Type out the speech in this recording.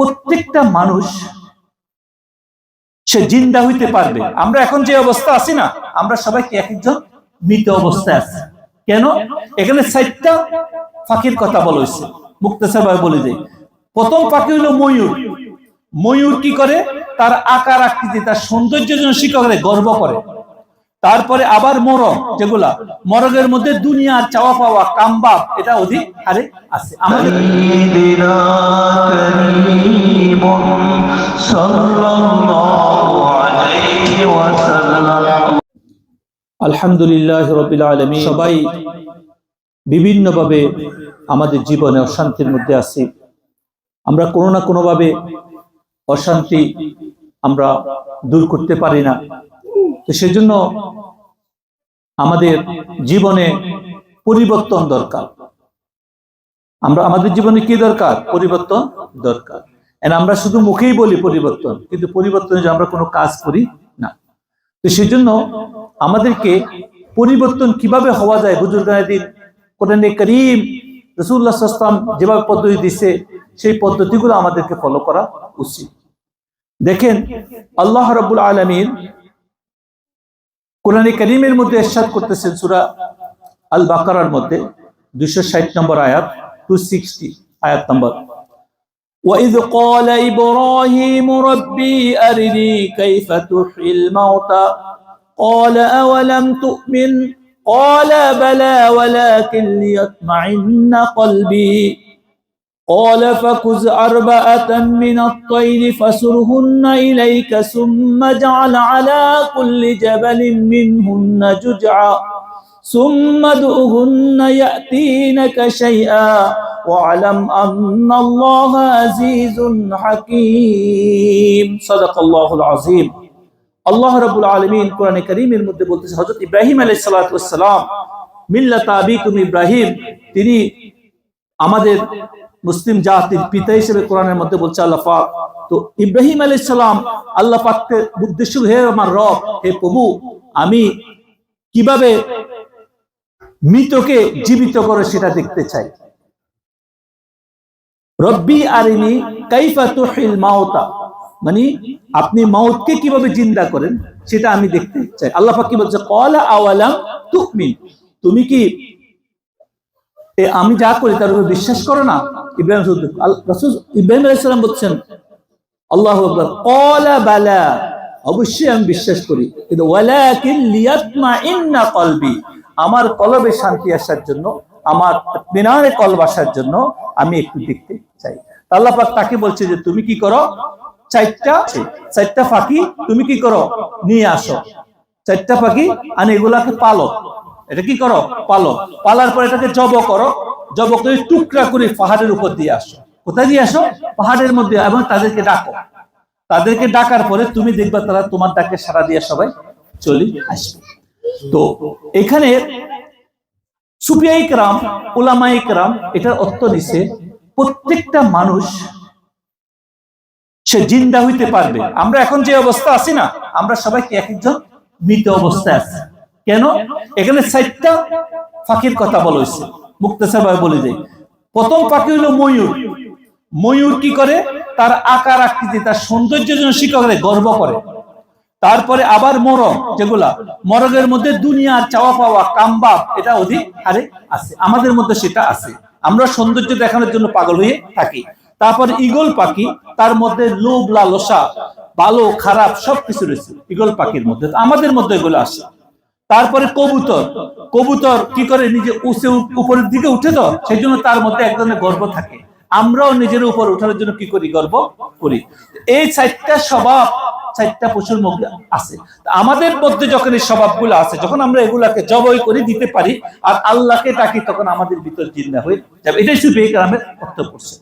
প্রত্যেকটা মানুষ সে জিন্দা হইতে পারবে। আমরা এখন যে অবস্থা আছি না, আমরা সবাইকে এক একজন মৃত অবস্থায় আছি? কেন? এখানে চারটা ফাঁকির কথা বলা হয়েছে। মুক্তেশ্বর বলে দেয়, প্রথম পাখি হলো ময়ূর। ময়ূর কি করে? তার আকার আকৃতি, তার সৌন্দর্যের জন্য শিক্ষকরা গর্ব করে। তারপরে আবার মরগ, যেগুলা মরগের মধ্যে দুনিয়ার চাওয়া পাওয়া কামবাপ এটা অধিক হারে আছে। আমাদের আলহামদুলিল্লাহ আলমী সবাই বিভিন্নভাবে আমাদের জীবনে অশান্তির মধ্যে আছি। আমরা কোনো না কোনোভাবে অশান্তি আমরা দূর করতে পারি না। তো সেজন্য আমাদের জীবনে পরিবর্তন দরকার। আমরা, আমাদের জীবনে কি দরকার? পরিবর্তন দরকার। আমরা শুধু মুখেই বলি পরিবর্তন, কিন্তু পরিবর্তনে আমরা কোনো কাজ করি না। তো সেজন্য আমাদেরকে পরিবর্তন কীভাবে হওয়া যায়? বুজুর্গানের কোরআনে করিম রসুল্লাহ সাল্লাম যেভাবে পদ্ধতি দিচ্ছে সেই পদ্ধতিগুলো আমাদেরকে ফলো করা উচিত। দেখেন, আল্লাহ রব্বুল আলমীর কোরআনে করিমের মধ্যে এরশাদ করতেছেন সুরা আল বাকারার মধ্যে দুশো ষাট নম্বর আয়াত টু সিক্সটি আয়াত নম্বর وإذ قال إبراهيم ربي أرني كيف تحيي الموتى قال أولم تؤمن قال بلى ولكن ليطمئن قلبي قال فكز أربعة من الطير فسرهن إليك ثم اجعل على كل جبل منهن ججعا ثم ادعهن يأتينك شيئا واعلم أن الله عزيز حكيم صدق الله العظيم আল্লাহ রাবুল আলমিন কোরআনে করিমের মধ্যে বলতেছে হজরত ইব্রাহিম আলাইসালাম মিল্লাত আবিকুম ইব্রাহিম তিনি আমাদের মুসলিম জাতির পিতা হিসেবে কোরআনের মধ্যে বলছে আল্লাহ পাক। তো ইব্রাহিম আলাইসালাম আল্লাহ পাককে উদ্দেশ্য হে আমার রব, হে প্রভু, আমি কীভাবে মৃতকে জীবিত করে সেটা দেখতে চাই? রব্বি আরিনি কাইফা তুহিল মাওতা মানে আপনি মাউতকে কীভাবে জিন্দা করেন সেটা আমি দেখতে চাই। আল্লাহ পাক কি বলছে? কলা আওয়ালাম তুমিন। তুমি কি আমি যা করি তার উপর বিশ্বাস করো না? ইব্রাহিম রাসূল ইব্রাহিম আলাইহিস সালাম বলছেন, আল্লাহু আকবার। কলা বালা। অবশ্যই আমি বিশ্বাস করি। কিন্তু, ওয়ালাকিন লিয়াতমাইন্না কলবি। আমার কলবে শান্তি আসার জন্য, আমার মিনারে কলব আসার জন্য আমি একটু দেখতে চাই। আল্লাহ পাক তাকে বলছে যে, তুমি কি করো? চারটা চারটা ফাঁকি তুমি কি করো? নিয়ে আসো। চারটা পাখি, আর এগুলাকে পালো। এটা কি করো? পালো। পালার পর এটাকে জব করো। জব করে টুকরা করে পাহাড়ের উপর দিয়ে আসো। কোথায় দিয়ে আসো? পাহাড়ের মধ্যে এবং তাদেরকে ডাকো। তাদেরকে ডাকার পরে তুমি দেখবা তারা তোমার ডাকে সারা দিয়ে সবাই চলে আসবে। তো এখানে এটার অর্থ নিছে প্রত্যেকটা মানুষ সে জিন্দা হইতে পারবে। আমরা এখন যে অবস্থা আছি না, আমরা সবাইকে এক একজন মৃত অবস্থায় আছি? কেন? এখানে চারটা ফাঁকির কথা বলা হয়েছে মুক্তেশ্বর ভাই বলে দেয়। প্রথম পাখি হলো ময়ূর। ময়ূর কি করে? তার আকার আকৃতি, তার সৌন্দর্যের জন্য শিক্ষকরা গর্ব করে। তারপরে আবার মরগ যেগুলা মরগের মধ্যে দুনিয়ার চাওয়া পাওয়া কামবাব, এটা অধিক হারে আছে। আমাদের মধ্যে সেটা আছে। আমরা সৌন্দর্য দেখানোর জন্য পাগল হয়ে থাকি। তারপর ইগল পাখি, তার মধ্যে লোভ, লালসা, ভালো, খারাপ সবকিছু রয়েছে। ইগল পাখির মধ্যে। আমাদের মধ্যে এগুলো আসে তারপরে কবুতর। কবুতর কি করে নিজে উঠে উপরের দিকে উঠে তো? সেই জন্য তার মধ্যে এক ধরনের গর্ব থাকে। আমরাও নিজের উপর ওঠার জন্য কি করি? গর্ব করি। এই চারটা স্বভাব, চারটা পশুর মধ্যে আছে। আমাদের মধ্যে যখন এই স্বভাবগুলো আছে, যখন আমরা এগুলাকে জবই করে দিতে পারি, আর আল্লাহকে ডাকি, তখন আমাদের ভিতর জিন্দা হয়ে যাবে। এটাই শুধু এই গ্রামের অর্থ করছে